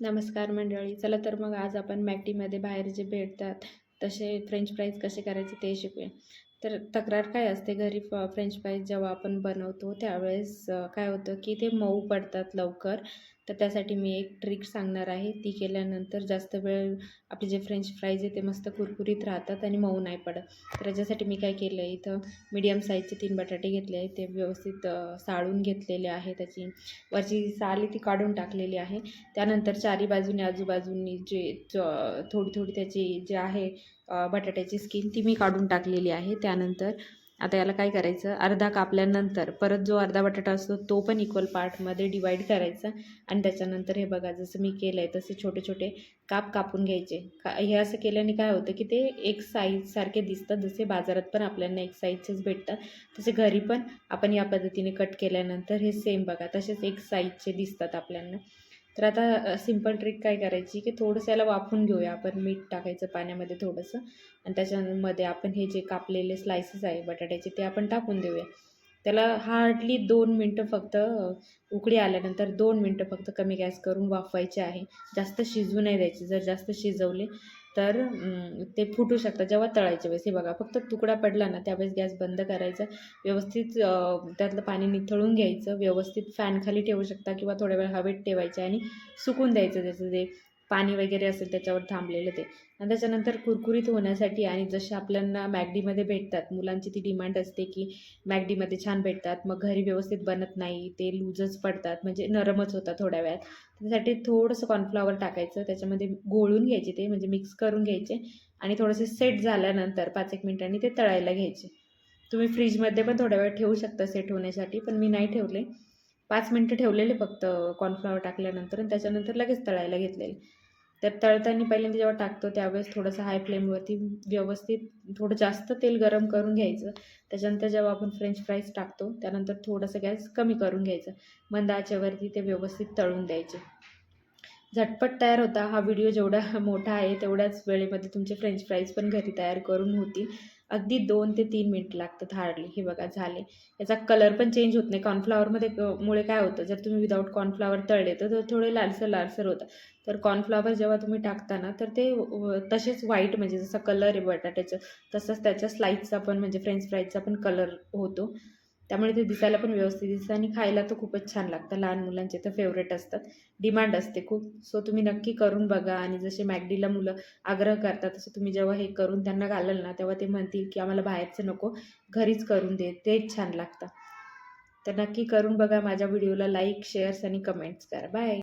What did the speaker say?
नमस्कार मंडळी चला तर मग आज आपण मॅकडीमध्ये बाहेर जे भेटतात तसे फ्रेंच फ्राईज कसे करायचे ते शिकूया. तर तक्रार काय असते घरी फ फ्रेंच फ्राईज जेव्हा आपण बनवतो त्यावेळेस काय होतं की ते मऊ पडतात लवकर. तर त्यासाठी मी एक ट्रिक सांगणार आहे. ती केल्यानंतर जास्त वेळ आपले जे फ्रेंच फ्राईज आहे ते मस्त कुरकुरीत राहतात आणि मऊ नाही पडत. तर याच्यासाठी मी काय केलं आहे इथं मीडियम साईजचे तीन बटाटे घेतले आहे ते व्यवस्थित साळून घेतलेले आहे त्याची. वरची साली ती काढून टाकलेली आहे. त्यानंतर चारी बाजूने आजूबाजूनी जे च- थोडी थोडी त्याची जे आहे बटाट्याची स्किन ती मी काढून टाकलेली आहे. त्यानंतर आता याला काय करायचं? अर्धा कापल्यानंतर परत जो अर्धा बटाटा असतो तो पण इक्वल पार्टमध्ये डिवाईड करायचा. आणि त्याच्यानंतर हे बघा जसं मी केलं आहे तसे छोटे छोटे काप कापून घ्यायचे. का हे असं केल्याने काय होतं की ते एक साईजसारखे दिसतात जसे बाजारात पण आपल्याला एक साईजचेच भेटतात. तसे घरी पण आपण या पद्धतीने कट केल्यानंतर हे सेम बघा तसेच एक साईजचे दिसतात आपल्याला. तर आता सिंपल ट्रिक काय करायची की थोडंसं याला वाफून घेऊया आपण. मीठ टाकायचं पाण्यामध्ये थोडंसं. आणि त्याच्यामध्ये आपण हे जे कापलेले स्लायसेस आहे बटाट्याचे ते आपण टाकून देऊया. त्याला हार्डली दोन मिनटं फक्त उकडी उकळी आल्यानंतर दोन मिनटं फक्त कमी गॅस करून वाफवायचे आहे. जास्त शिजू नाही द्यायचे. जर जास्त शिजवले तर ते फुटू शकतात जेव्हा तळायच्या वेळेस. हे बघा फक्त तुकडा पडला ना त्यावेळेस गॅस बंद करायचा. व्यवस्थित त्यातलं पाणी निथळून घ्यायचं. व्यवस्थित फॅन खाली ठेवू शकता किंवा थोड्या वेळ हवेत ठेवायचे आणि सुकून द्यायचं त्याचं जे पाणी वगैरे असेल त्याच्यावर थांबलेलं ते. आणि त्याच्यानंतर कुरकुरीत होण्यासाठी आणि जसे आपल्याला मॅगडीमध्ये भेटतात मुलांची ती डिमांड असते की मॅगडीमध्ये छान भेटतात मग घरी व्यवस्थित बनत नाही ते लूजच पडतात म्हणजे नरमच होतात थोड्या वेळात. त्यासाठी थोडंसं कॉर्नफ्लॉवर टाकायचं त्याच्यामध्ये गोळून घ्यायचे ते म्हणजे मिक्स करून घ्यायचे आणि थोडेसे सेट झाल्यानंतर पाच एक मिनिटांनी ते तळायला घ्यायचे. तुम्ही फ्रीजमध्ये पण थोड्या वेळ ठेवू शकता सेट होण्यासाठी पण मी नाही ठेवले. पाच मिनटं ठेवलेले फक्त कॉर्नफ्लॉवर टाकल्यानंतर आणि त्याच्यानंतर लगेच तळायला घेतलेले. तर तळताना पहिल्यांदा जेव्हा टाकतो त्यावेळेस थोडंसं हाय फ्लेमवरती व्यवस्थित थोडं जास्त तेल गरम करून घ्यायचं. त्याच्यानंतर जेव्हा आपण फ्रेंच फ्राईज टाकतो त्यानंतर थोडंसं गॅस कमी करून घ्यायचं. मंद आचेवरती ते व्यवस्थित तळून द्यायचे. झटपट तयार होता. हा व्हिडिओ जेवढा मोठा आहे तेवढ्याच वेळेमध्ये तुमचे फ्रेंच फ्राईज पण घरी तयार करून होतील अगदी दोन ते तीन मिनटं लागतात हार्डली हे बघा झाले. याचा कलर पण चेंज होत नाही. कॉर्नफ्लॉवरमध्ये मुळे काय होतं? जर तुम्ही विदाऊट कॉर्नफ्लॉवर तळले तर थोडे लालसर लालसर होतं. तर कॉर्नफ्लॉवर जेव्हा तुम्ही टाकता ना तर ते तसेच व्हाईट म्हणजे जसा कलर आहे बटाट्याचं तसंच त्याच्या स्लाईसचा पण म्हणजे फ्रेंच फ्राईजचा पण कलर होतो. त्यामुळे ते दिसायला पण व्यवस्थित दिसतं आणि खायला तर खूपच छान लागतं. लहान मुलांचे तर फेवरेट असतात. डिमांड असते खूप. सो तुम्ही नक्की करून बघा आणि जसे मॅगडीला मुलं आग्रह करतात तसं तुम्ही जेव्हा हे करून त्यांना घालाल ना तेव्हा ते म्हणतील की आम्हाला बाहेरचं नको घरीच करून दे. तेच छान लागतं. तर नक्की करून बघा माझ्या व्हिडिओला लाईक शेअर्स आणि कमेंट्स करा. बाय